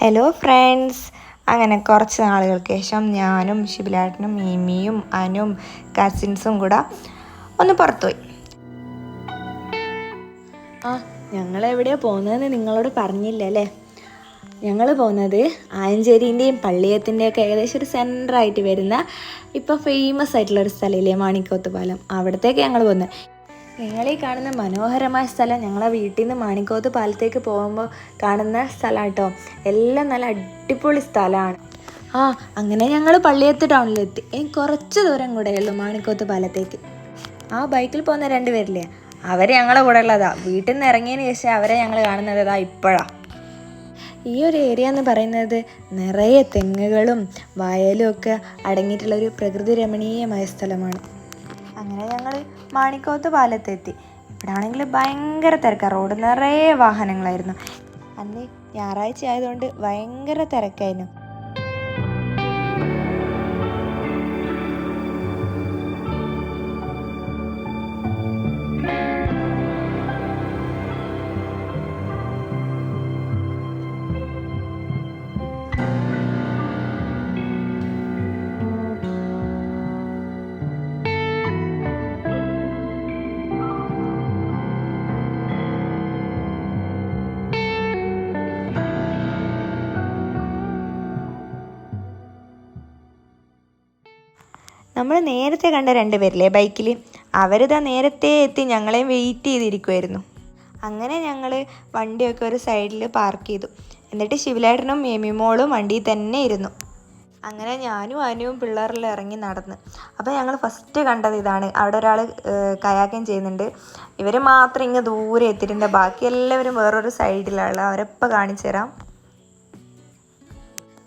Hello friends അങ്ങനെ കുറച്ച് നാളുകൾക്ക് ശേഷം ഞാനും ഷിബിലാട്ടനും മീമിയും അനും കസിൻസും കൂടെ ഒന്ന് പുറത്തുപോയി. ആ ഞങ്ങൾ എവിടെയാണ് പോകുന്നതെന്ന് നിങ്ങളോട് പറഞ്ഞില്ല അല്ലേ ഞങ്ങൾ പോകുന്നത് ആയഞ്ചേരിന്റെയും പള്ളിയത്തിന്റെയൊക്കെ ഏകദേശം ഒരു സെന്ററായിട്ട് വരുന്ന ഇപ്പോൾ ഫേമസ് ആയിട്ടുള്ള ഒരു സ്ഥലമില്ലേ മാണിക്കോത്ത് പാലം. അവിടത്തേക്ക് ഞങ്ങൾ പോകുന്നത്. നിങ്ങൾ ഈ കാണുന്ന മനോഹരമായ സ്ഥലം ഞങ്ങളെ വീട്ടിൽ നിന്ന് മാണിക്കോത്ത് പാലത്തേക്ക് പോകുമ്പോൾ കാണുന്ന സ്ഥലം കേട്ടോ എല്ലാം നല്ല അടിപൊളി സ്ഥലമാണ് ആ അങ്ങനെ ഞങ്ങൾ പള്ളിയത്ത് ടൗണിലെത്തി. ഇനി കുറച്ച് ദൂരം കൂടെ ഉള്ളൂ മാണിക്കോത്ത് പാലത്തേക്ക്. ആ ബൈക്കിൽ പോകുന്ന രണ്ട് പേരില്ലേ? അവരെ ഞങ്ങളെ കൂടെ ഉള്ളതാ. വീട്ടിൽ നിന്ന് ഇറങ്ങിയതിന് ശേഷം അവരെ ഞങ്ങൾ കാണുന്നത് അതാ ഇപ്പോഴാണ് ഈ ഒരു ഏരിയ എന്ന് പറയുന്നത് നിറയെ തെങ്ങുകളും വയലും ഒക്കെ അടങ്ങിയിട്ടുള്ള ഒരു പ്രകൃതി രമണീയമായ സ്ഥലമാണ്. അങ്ങനെ ഞങ്ങൾ മാണിക്കോത്ത് പാലത്തെത്തി. ഇവിടെ ആണെങ്കിൽ ഭയങ്കര തിരക്കാണ് റോഡ് നിറയെ വാഹനങ്ങളായിരുന്നു. അന്ന് ഞായറാഴ്ച ആയതുകൊണ്ട് ഭയങ്കര തിരക്കായിരുന്നു. നമ്മൾ നേരത്തെ കണ്ട രണ്ട് പേരില്ലേ ബൈക്കിൽ? അവരിതാ നേരത്തെ എത്തി ഞങ്ങളെയും വെയിറ്റ് ചെയ്തിരിക്കുമായിരുന്നു അങ്ങനെ ഞങ്ങൾ വണ്ടിയൊക്കെ ഒരു സൈഡിൽ പാർക്ക് ചെയ്തു. എന്നിട്ട് ശിവലേട്ടനും മേമിമോളും വണ്ടിയിൽ തന്നെ ഇരുന്നു. അങ്ങനെ ഞാനും അനുവും പിള്ളേരിൽ ഇറങ്ങി നടന്ന്. അപ്പോൾ ഞങ്ങൾ ഫസ്റ്റ് കണ്ടത് ഇതാണ്. അവിടെ ഒരാൾ കയാക്കം ചെയ്യുന്നുണ്ട്. ഇവർ മാത്രം ഇങ്ങനെ ദൂരെ എത്തിയിട്ടുണ്ട്. ബാക്കി എല്ലാവരും വേറൊരു സൈഡിലാണ് അവരെപ്പോൾ കാണിച്ചു തരാം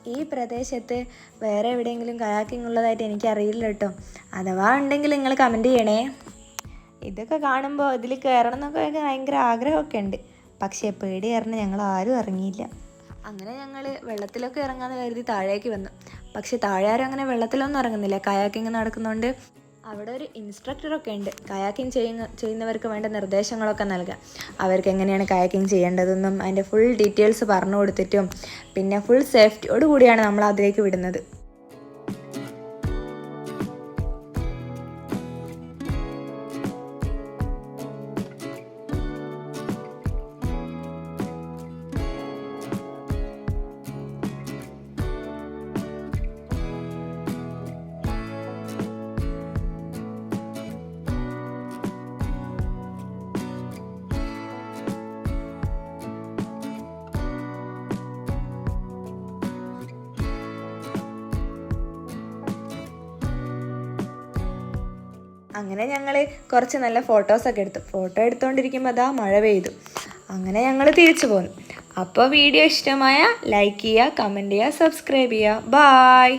ഈ പ്രദേശത്ത് വേറെ എവിടെയെങ്കിലും കയാക്കിംഗ് ഉള്ളതായിട്ട് എനിക്കറിയില്ല കേട്ടോ. അഥവാ ഉണ്ടെങ്കിൽ നിങ്ങൾ കമന്റ് ചെയ്യണേ. ഇതൊക്കെ കാണുമ്പോൾ ഇതിൽ കയറണം എന്നൊക്കെ ഭയങ്കര ആഗ്രഹമൊക്കെ ഉണ്ട്. പക്ഷേ പേടി കാരണം ഞങ്ങൾ ആരും ഇറങ്ങിയില്ല. അങ്ങനെ ഞങ്ങൾ വെള്ളത്തിലൊക്കെ ഇറങ്ങാമെന്ന് കരുതി താഴേക്ക് വന്നു. പക്ഷെ താഴെ ആരും അങ്ങനെ വെള്ളത്തിലൊന്നും ഇറങ്ങുന്നില്ല. കയാക്കിങ് നടക്കുന്നതുകൊണ്ട് അവിടെ ഒരു ഇൻസ്ട്രക്ടറൊക്കെ ഉണ്ട്. കയാക്കിങ് ചെയ്യുന്ന ചെയ്യുന്നവർക്ക് വേണ്ട നിർദ്ദേശങ്ങളൊക്കെ നൽകാം. അവർക്ക് എങ്ങനെയാണ് കയാക്കിങ് ചെയ്യേണ്ടതെന്നും അതിന്റെ ഫുൾ ഡീറ്റെയിൽസ് പറഞ്ഞു കൊടുത്തിട്ടും പിന്നെ ഫുൾ സേഫ്റ്റിയോട് കൂടിയാണ് നമ്മൾ അതിലേക്ക് വിടുന്നത്. അങ്ങനെ ഞങ്ങൾ കുറച്ച് നല്ല ഫോട്ടോസൊക്കെ എടുത്തു. ഫോട്ടോ എടുത്തുകൊണ്ടിരിക്കുമ്പോൾ അതാ മഴ പെയ്തു. അങ്ങനെ ഞങ്ങൾ തിരിച്ചു പോന്നു. അപ്പോൾ വീഡിയോ ഇഷ്ടമായ ലൈക്ക് ചെയ്യുക കമന്റ് ചെയ്യുക സബ്സ്ക്രൈബ് ചെയ്യുക. ബായ്